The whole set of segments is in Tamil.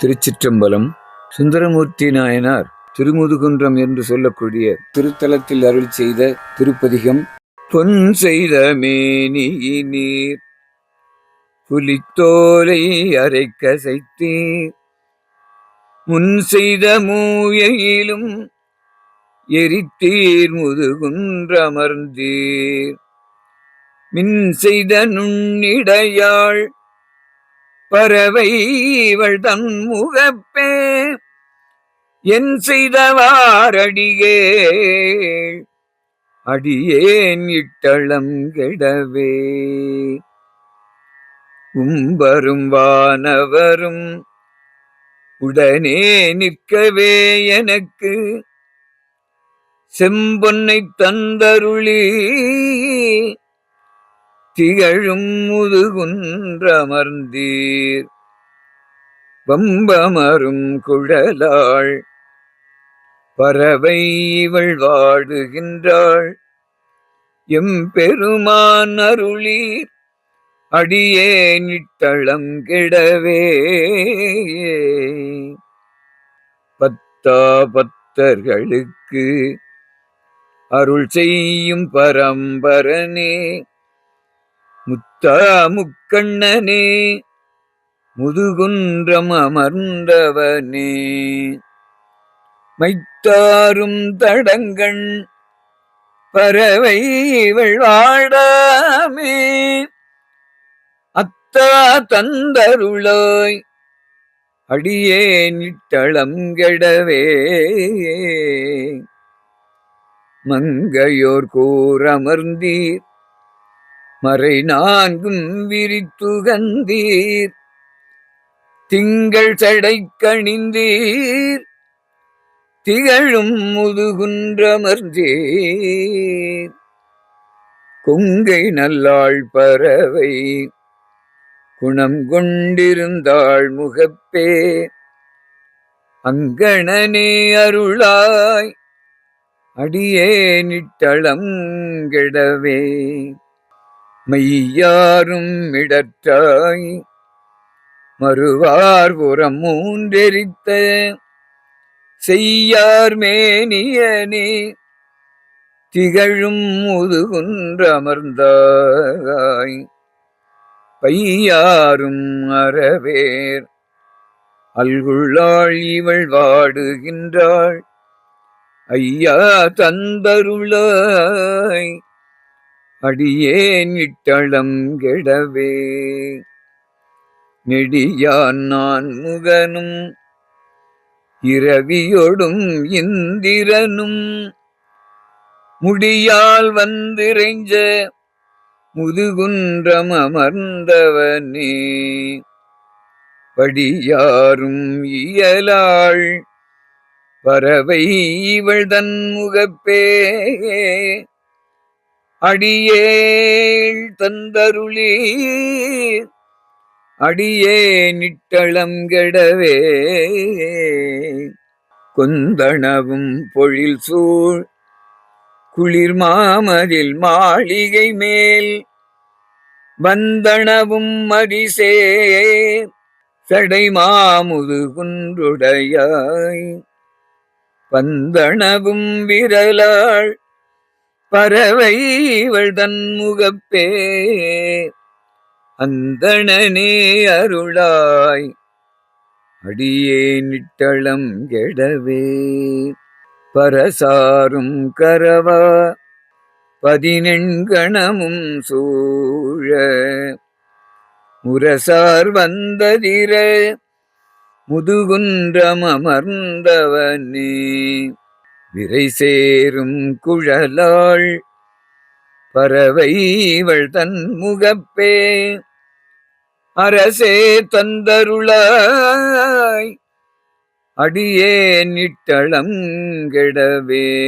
திருச்சிற்றம்பலம் சுந்தரமூர்த்தி நாயனார் திருமுதுகுன்றம் என்று சொல்லக்கூடிய திருத்தலத்தில் அருள் செய்த திருப்பதிகம். பொன் செய்த மேனியினீர் புலித்தோலை அரைக்க சைத்தீர் முன் செய்த மூயையிலும் எரித்தீர் முதுகுன்றமர்ந்தீர் மின் செய்த நுண்ணிடையாள் பறவை இவள் தன் முகப்பே. என் செய்தவாரடியே அடியேன் இட்டளம் கெடவே. உம்பரும் வானவரும் உடனே நிற்கவே எனக்கு. செம்பொன்னை தந்தருளி திகழும் முதுகுன்றமர்ந்தீர். வம்பமரும் குழலாள் பறவை இவள் வாடுகின்றாள் எம்பெருமான் அருளீர் அடியே நிட்டளம் கிடவே. பத்தா பத்தர்களுக்கு அருள் செய்யும் பரம்பரனே. முத்தா முக்கண்ணனே முதுகுன்றம் அமர்ந்தவனே. மைத்தாரும் தடங்கண் பறவை இவள் வாடாமே. அத்தா தந்தருளாய் அடியே நிட்டளம் கெடவே. மங்கையோர் கூறமர்ந்தீர் மறை நான்கும் விரித்துகந்தீர். திங்கள் சடை கணிந்தீர். திகழும் முதுகுன்றமர்ந்தீர். கொங்கை நல்லாள் பறவை குணம் கொண்டிருந்தாள் முகப்பே. அங்கணனே அருளாய் அடியே நிட்டளம் கெடவே. மெய்யாரும் இடற்றாய் மறுவார் புறம் மூன்றெரித்த செய்யார் மேனியனே. திகழும் முதுகுன்றமர்ந்தாய் பையாரும் அறவேர். அல்குள்ளாள் இவள் வாடுகின்றாள். ஐயா தந்தருளாய். அடியேன் இட்டளம் கெடவே. நெடியான் நான் முகனும் இரவியொடும் இந்திரனும். முடியால் வந்திரைஞ்ச முதுகுன்றம் அமர்ந்தவனே. படியாரும் இயலாள் பறவை இவள் தன் முகப்பே அடியேள் தந்தருளி அடியே நிட்டளம் கெடவே. கொந்தனவும் பொழில் சூழ். குளிர் மாமதில் மாளிகை மேல். வந்தனவும் மதிசே. சடை மாமுது குன்றுடையாய். வந்தனவும் விரலாள். பறவை இவள் தன் முகப்பே. அந்தணனே அருளாய். அடியே நிட்டளம் கெடவே. பரசாரும் கரவா. பதினெண்கணமும் சூழ. முரசார் வந்ததிர. முதுகுன்றம் அமர்ந்தவனே விரை சேரும் குழலாள் பறவை இவள் தன் முகப்பே. அரசே தந்தருளாய் அடியே நிட்டளம் கெடவே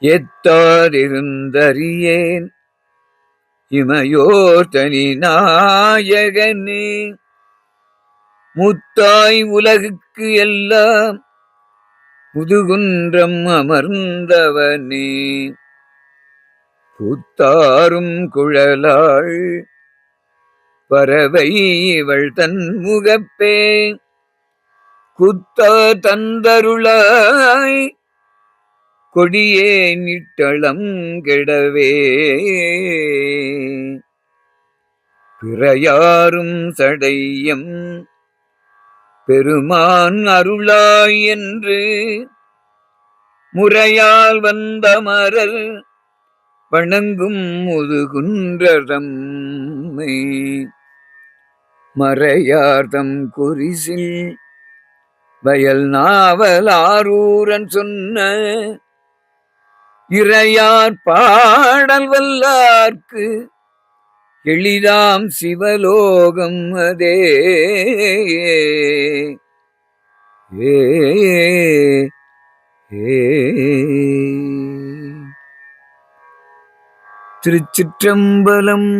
எத்தாரிருந்தறியேன் இமையோர் தனி நாயகனே. முத்தாய் உலகுக்கு எல்லாம் முதுகுன்றம் அமர்ந்தவனே. பூத்தாரும் குழலாள் பறவை இவள் தன் முகப்பே. குத்த தந்தருளாய் கொடியே நிட்டளம் கெடவே. பிறையாரும் சடையம் பெருமான் அருளாய் என்று முறையால் வந்த மரல் வணங்கும் முதுகுன்றதம் மறையார்தம் குறிசில் வயல் நாவல் ஆரூரன் சொன்ன இறையார் பாடல் வல்லார்க்கு எளிதாம் சிவலோகம் அதே. ஏ திருச்சிற்றம்பலம்